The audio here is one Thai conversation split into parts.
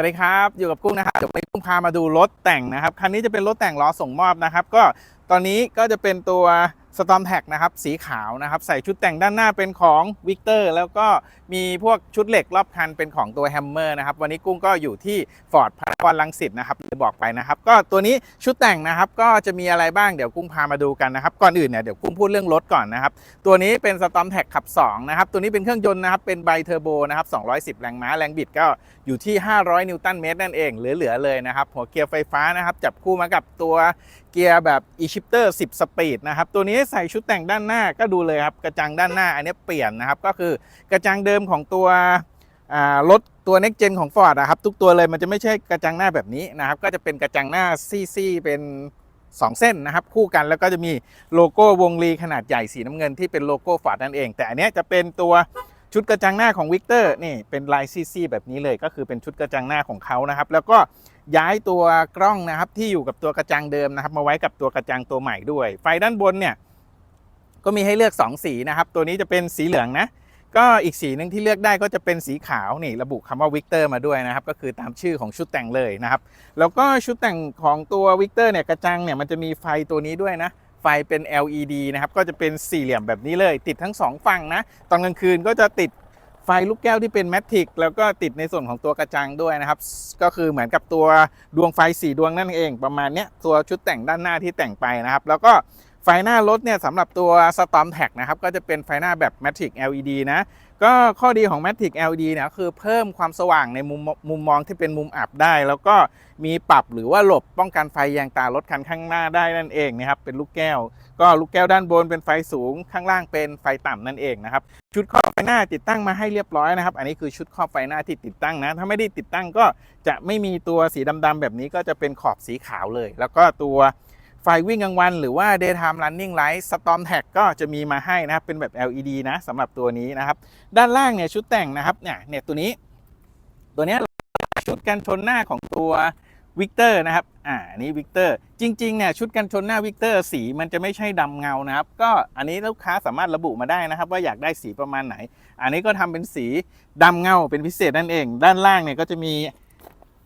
วัสดีครับ อยู่กับกุ้งนะครับเดี๋ยววันนี้กุ้งพามาดูรถแต่งนะครับ คันนี้จะเป็นรถแต่งล้อส่งมอบนะครับ ก็ ตอนนี้ก็จะเป็นตัว Storm t a g นะครับสีขาวนะครับใส่ชุดแต่งด้านหน้าเป็นของ Victor แล้วก็มีพวกชุดเหล็กรอบคันเป็นของตัว Hammer นะครับวันนี้กุ้งก็อยู่ที่ Ford พาระนครลังสิตนะครับเลยบอกไปนะครับ ก็ตัวนี้ชุดแต่งนะครับก็จะมีอะไรบ้างเดี๋ยวกุ้งพามาดูกันนะครับ ก่อนอื่นเนี่ยเดี๋ยวกุ้งพูดเรื่องรถก่อนนะครับ ตัวนี้เป็น Storm t a g ขับ2นะครับตัวนี้เป็นเครื่องยนต์นะครับเป็นไบเทอร์โบนะครับ210 แรงม้าแรงบิดก็อยู่ที่ 500 นิวตันเมตรนั่นเองเหลือๆเลยนะครับหัวเกียร์ไฟฟ้านะครับจับคู่มากับตัว เกียร์แบบ e-shifter 10 สปีดนะครับ ตัวนี้ใส่ชุดแต่งด้านหน้าก็ดูเลยครับ กระจังด้านหน้าอันนี้เปลี่ยนนะครับ ก็คือกระจังเดิมของตัวรถตัว next gen ของ Ford นะครับ ทุกตัวเลยมันจะไม่ใช่กระจังหน้าแบบนี้นะครับ ก็จะเป็นกระจังหน้าซี่ๆเป็น 2 เส้นนะครับ คู่กันแล้วก็จะมีโลโก้วงลีขนาดใหญ่สีน้ำเงินที่เป็นโลโก้ฟอร์ดนั่นเอง แต่อันนี้จะเป็นตัวชุดกระจังหน้าของวิกเตอร์นี่เป็นลายซี่ๆแบบนี้เลยก็คือเป็นชุดกระจังหน้าของเขานะครับ แล้วก็ ย้ายตัวกล้องนะครับที่อยู่กับตัวกระจังเดิมนะครับ มาไว้กับตัวกระจังตัวใหม่ด้วย ไฟด้านบนเนี่ยก็มีให้เลือก 2 สีนะครับ ตัวนี้จะเป็นสีเหลืองนะ ก็อีกสีหนึ่งที่เลือกได้ก็จะเป็นสีขาวนี่ระบุคำว่าวิกเตอร์มาด้วยนะครับ ก็คือตามชื่อของชุดแต่งเลยนะครับ แล้วก็ชุดแต่งของตัววิกเตอร์เนี่ยกระจังเนี่ยมันจะมีไฟตัวนี้ด้วยนะไฟเป็น LED นะครับ ก็จะเป็นสี่เหลี่ยมแบบนี้เลย ติดทั้งสองฝั่งนะ ตอนกลางคืนก็จะติด ไฟลูกแก้วที่เป็นแมทริกแล้วก็ติดในส่วนของตัวกระจังด้วยนะครับ ก็คือเหมือนกับตัวดวงไฟสีดวงนั่นเอง ประมาณเนี้ยตัวชุดแต่งด้านหน้าที่แต่งไปนะครับ แล้วก็ไฟหน้ารถเนี่ยสำหรับตัวสตอมแท็กนะครับก็จะเป็นไฟหน้าแบบแมททิก LED นะ ก็ข้อดีของ Matrix LED เนี่ยคือเพิ่มความสว่างในมุมมุมมองที่เป็นมุมอับได้ แล้วก็มีปรับหรือว่าหลบป้องกันไฟแยงตารถคันข้างหน้าได้นั่นเองนะครับเป็นลูกแก้ว ก็ลูกแก้วด้านบนเป็นไฟสูงข้างล่างเป็นไฟต่ำนั่นเองนะครับชุดครอบไฟหน้าติดตั้งมาให้เรียบร้อยนะครับ อันนี้คือชุดครอบไฟหน้าที่ติดตั้งนะถ้าไม่ได้ติดตั้งก็จะไม่มีตัวสีดำๆแบบนี้ก็จะเป็นขอบสีขาวเลย แล้วก็ตัว ไฟวิ่งกลางวันหรือว่า daytime running light storm tag ก็จะมีมาให้นะครับ เป็นแบบ LED นะสำหรับตัวนี้นะครับ ด้านล่างเนี่ยชุดแต่งนะครับเนี่ยเนี่ยตัวนี้ ตัวนี้ชุดกันชนหน้าของตัววิกเตอร์นะครับ อ่า อันนี้วิกเตอร์ จริงๆ เนี่ยชุดกันชนหน้าวิกเตอร์สีมันจะไม่ใช่ดำเงานะครับ ก็อันนี้ลูกค้าสามารถระบุมาได้นะครับ ว่าอยากได้สีประมาณไหน อันนี้ก็ทำเป็นสีดำเงาเป็นพิเศษนั่นเอง ด้านล่างเนี่ยก็จะมี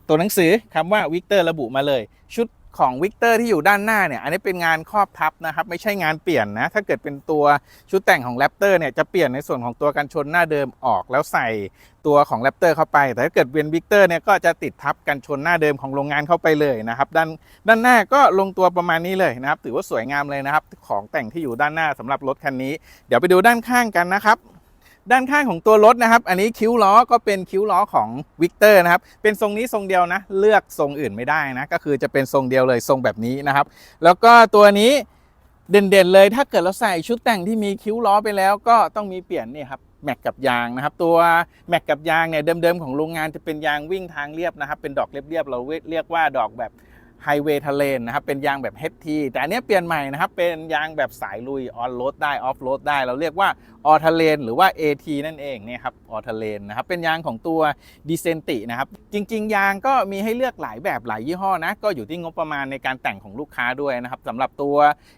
ตัวหนังสือคำว่าวิกเตอร์ระบุมาเลย ชุด ของวิกเตอร์ที่อยู่ด้านหน้าเนี่ย อันนี้เป็นงานครอบทับนะครับ ไม่ใช่งานเปลี่ยนนะ ถ้าเกิดเป็นตัวชุดแต่งของแรปเตอร์เนี่ย จะเปลี่ยนในส่วนของตัวกันชนหน้าเดิมออกแล้วใส่ตัวของแรปเตอร์เข้าไป แต่ถ้าเกิดเป็นวิกเตอร์เนี่ย ก็จะติดทับกันชนหน้าเดิมของโรงงานเข้าไปเลยนะครับ ด้านด้านหน้าก็ลงตัวประมาณนี้เลยนะครับ ถือว่าสวยงามเลยนะครับ ของแต่งที่อยู่ด้านหน้าสำหรับรถคันนี้ เดี๋ยวไปดูด้านข้างกันนะครับ ด้านข้างของตัวรถนะครับ อันนี้คิ้วล้อก็เป็นคิ้วล้อของวิกเตอร์นะครับ เป็นทรงนี้ทรงเดียวนะ เลือกทรงอื่นไม่ได้นะ ก็คือจะเป็นทรงเดียวเลยทรงแบบนี้นะครับ แล้วก็ตัวนี้เด่นๆเลย ถ้าเกิดเราใส่ชุดแต่งที่มีคิ้วล้อไปแล้ว ก็ต้องมีเปลี่ยนนี่ครับแม็กกับยางนะครับ ตัวแม็กกับยางเนี่ยเดิมๆของโรงงานจะเป็นยางวิ่งทางเรียบนะครับ เป็นดอกเรียบๆเราเรียกว่าดอกแบบ ไฮเวย์ทะเลนนะครับ เป็นยางแบบ HT แต่อันนี้เปลี่ยนใหม่นะครับ เป็นยางแบบสายลุยออนโรดได้ออฟโรดได้ เราเรียกว่าออทเลนหรือว่า AT นั่นเองเนี่ยครับออทเลนนะครับ เป็นยางของตัวดีเซนตินะครับ จริง ๆ ยางก็มีให้เลือกหลายแบบหลายยี่ห้อนะ ก็อยู่ที่งบประมาณในการแต่งของลูกค้าด้วยนะครับสำหรับตัว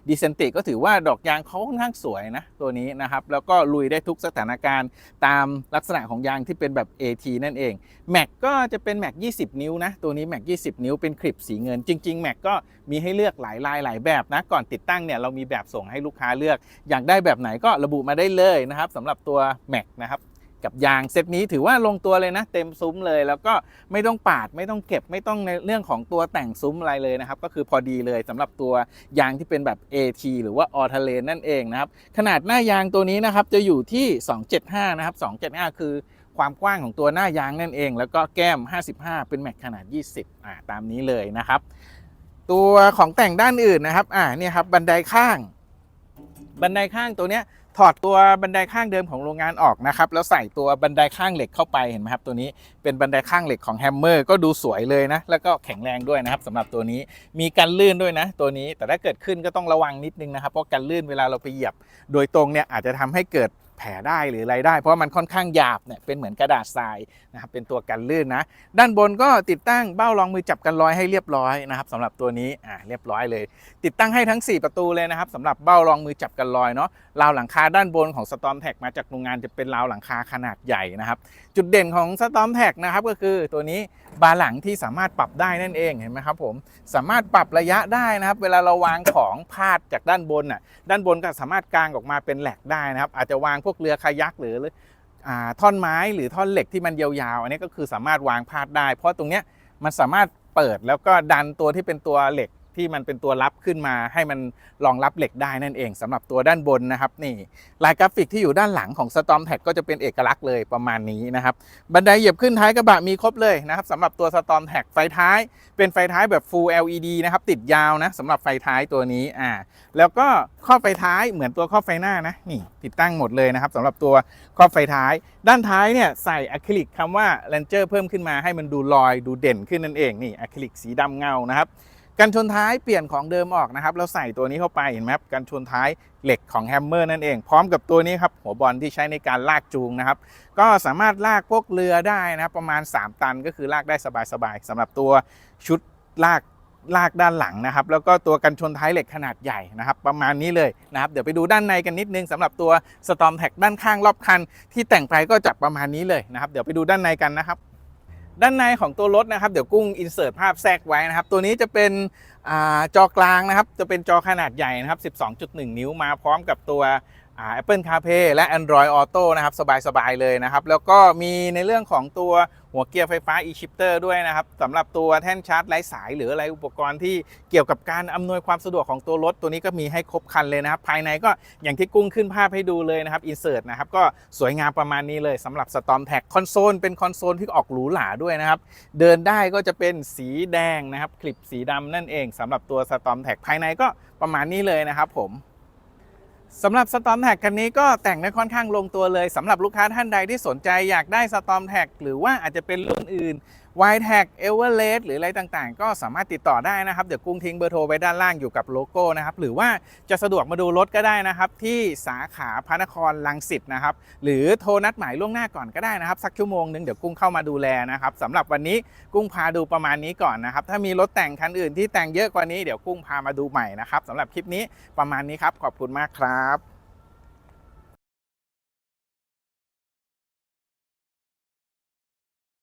ดีเซนติก็ถือว่าดอกยางเขาค่อนข้างสวยนะตัวนี้นะครับ แล้วก็ลุยได้ทุกสถานการณ์ตามลักษณะของยางที่เป็นแบบ AT นั่นเองแม็กก็จะเป็นแม็ก20 นิ้วนะตัวนี้แม็ก20 นิ้วเป็นคลิปสีเงินจริงๆแม็กก็มีให้เลือกหลายลายหลายแบบนะ ก่อนติดตั้งเนี่ยเรามีแบบส่งให้ลูกค้าเลือก อยากได้แบบไหนก็ระบุมาได้เลยนะครับสำหรับตัวแม็กนะครับกับยางเซตนี้ถือว่าลงตัวเลยนะ เต็มซุ้มเลยแล้วก็ไม่ต้องปาดไม่ต้องเก็บไม่ต้องในเรื่องของตัวแต่งซุ้มอะไรเลยนะครับ ก็คือพอดีเลยสำหรับตัวยางที่เป็นแบบ AT หรือว่าออทเลนนั่นเองนะครับ ขนาดหน้ายางตัวนี้นะครับจะอยู่ที่ 275 นะครับ 275 คือ ความกว้างของตัวหน้ายางนั่นเอง แล้วก็แก้ม 55 เป็นแม็กขนาด 20อ่าตามนี้เลยนะครับ ตัวของแต่งด้านอื่นนะครับอ่าเนี่ยครับบันไดข้าง บันไดข้างตัวเนี้ยถอดตัวบันไดข้างเดิมของโรงงานออกนะครับ แล้วใส่ตัวบันไดข้างเหล็กเข้าไปเห็นไหมครับ ตัวนี้เป็นบันไดข้างเหล็กของแฮมเมอร์ก็ดูสวยเลยนะ แล้วก็แข็งแรงด้วยนะครับสำหรับตัวนี้มีกันลื่นด้วยนะ ตัวนี้แต่ถ้าเกิดขึ้นก็ต้องระวังนิดนึงนะครับ เพราะกันลื่นเวลาเราไปเหยียบ โดยตรงเนี่ยอาจจะทำให้เกิด แผลได้หรืออะไรได้ เพราะมันค่อนข้างหยาบเนี่ยเป็นเหมือนกระดาษทรายนะครับเป็นตัวกันลื่นนะ ด้านบนก็ติดตั้งเบ้ารองมือจับกันรอยให้เรียบร้อยนะครับสำหรับตัวนี้อ่าเรียบร้อยเลย ติดตั้งให้ทั้ง 4 ประตูเลยนะครับสำหรับเบ้ารองมือจับกันรอยเนาะราวหลังคาด้านบนของ Storm t a g มาจากโรงงานจะเป็นราวหลังคาขนาดใหญ่นะครับ จุดเด่นของ Storm t a g นะครับก็คือตัวนี้บาหลังที่สามารถปรับได้นั่นเองเห็นไหมครับผมสามารถปรับระยะได้นะครับ เวลาเราวางของพาดจากด้านบนน่ะด้านบนก็สามารถกางออกมาเป็นแหลกได้นะครับ อาจจะวางพวกเรือคายักหรือท่อนไม้หรือท่อนเหล็กที่มันยาวๆ อันนี้ก็คือสามารถวางพาดได้ เพราะตรงเนี้ยมันสามารถเปิดแล้วก็ดันตัวที่เป็นตัวเหล็ก ที่มันเป็นตัวรับขึ้นมาให้มันรองรับเหล็กได้นั่นเองสำหรับตัวด้านบนนะครับนี่ลายกราฟิกที่อยู่ด้านหลังของ Storm t a g ก็จะเป็นเอกลักษณ์เลยประมาณนี้นะครับบันไดเหยียบขึ้นท้ายกระบะมีครบเลยนะครับสำหรับตัว Storm t a g ไฟท้ายเป็นไฟท้ายแบบ Full LED นะครับติดยาวนะสำหรับไฟท้ายตัวนี้อ่าแล้วก็ครอบไฟท้ายเหมือนตัวครอบไฟหน้านะนี่ติดตั้งหมดเลยนะครับสำหรับตัวครอบไฟท้าย ด้านท้ายเนี่ยใส่อะคริลิกคำว่า Ranger เพิ่มขึ้นมาให้มันดูลอยดูเด่นขึ้นนั่นเองนี่อะคริลิกสีดำเงานะครับ กันชนท้ายเปลี่ยนของเดิมออกนะครับแล้วใส่ตัวนี้เข้าไปเห็นไหมครับกันชนท้ายเหล็กของแฮมเมอร์นั่นเองพร้อมกับตัวนี้ครับหัวบอลที่ใช้ในการลากจูงนะครับก็สามารถลากพวกเรือได้นะครับประมาณ 3 ตันก็คือลากได้สบายๆสำหรับตัวชุดลากลากด้านหลังนะครับ แล้วก็ตัวกันชนท้ายเหล็กขนาดใหญ่นะครับ ประมาณนี้เลยนะครับ เดี๋ยวไปดูด้านในกันนิดนึงสำหรับตัว Storm t a g ด้านข้างรอบคัน ที่แต่งไปก็จะประมาณนี้เลยนะครับ เดี๋ยวไปดูด้านในกันนะครับ ด้านในของตัวรถนะครับเดี๋ยวกุ้งอินเสิร์ตภาพแทรกไว้นะครับ ตัวนี้จะเป็นอจอกลางนะครับ จะเป็นจอขนาดใหญ่นะครับ 12.1 นิ้วมาพร้อมกับตัว Apple CarPlay และ Android Auto นะครับ สบาย ๆ เลยนะครับ แล้วก็มีในเรื่องของตัวหัวเกียร์ไฟฟ้า e-shifter ด้วยนะครับสำหรับตัวแท่นชาร์จไร้สาย หรืออะไรอุปกรณ์ที่เกี่ยวกับการอำนวยความสะดวกของตัวรถ ตัวนี้ก็มีให้ครบคันเลยนะครับ ภายในก็อย่างที่กุ้งขึ้นภาพให้ดูเลยนะครับอินเสิร์ตนะครับก็สวยงามประมาณนี้เลยสำหรับ Storm t a g คอนโซลเป็นคอนโซลที่ออกหรูหราด้วยนะครับ เดินได้ก็จะเป็นสีแดงนะครับคลิปสีดำนั่นเองสำหรับตัว Storm t a g ภายในก็ประมาณนี้เลยนะครับผม สำหรับสตอมแท็กคันนี้ก็แต่งได้ค่อนข้างลงตัวเลยสำหรับลูกค้าท่านใดที่สนใจอยากได้สตอมแท็กหรือว่าอาจจะเป็นรุ่นอื่น y t a g e v e r e s t หรืออะไรต่างๆ ก็สามารถติดต่อได้นะครับ เดี๋ยวกุ้งทิ้งเบอร์โทรไว้ด้านล่างอยู่กับโลโก้นะครับ หรือว่าจะสะดวกมาดูรถก็ได้นะครับ ที่สาขาพระนครลังสิตนะครับ หรือโทรนัดหมายล่วงหน้าก่อนก็ได้นะครับ สักชั่วโมงหนึงเดี๋ยวกุ้งเข้ามาดูแลนะครับสำหรับวันนี้กุ้งพาดูประมาณนี้ก่อนนะครับ ถ้ามีรถแต่งคันอื่นที่แต่งเยอะกว่านี้เดี๋ยวกุ้งพามาดูใหม่นะครับสำหรับคลิปนี้ประมาณนี้ครับขอบคุณมากครับ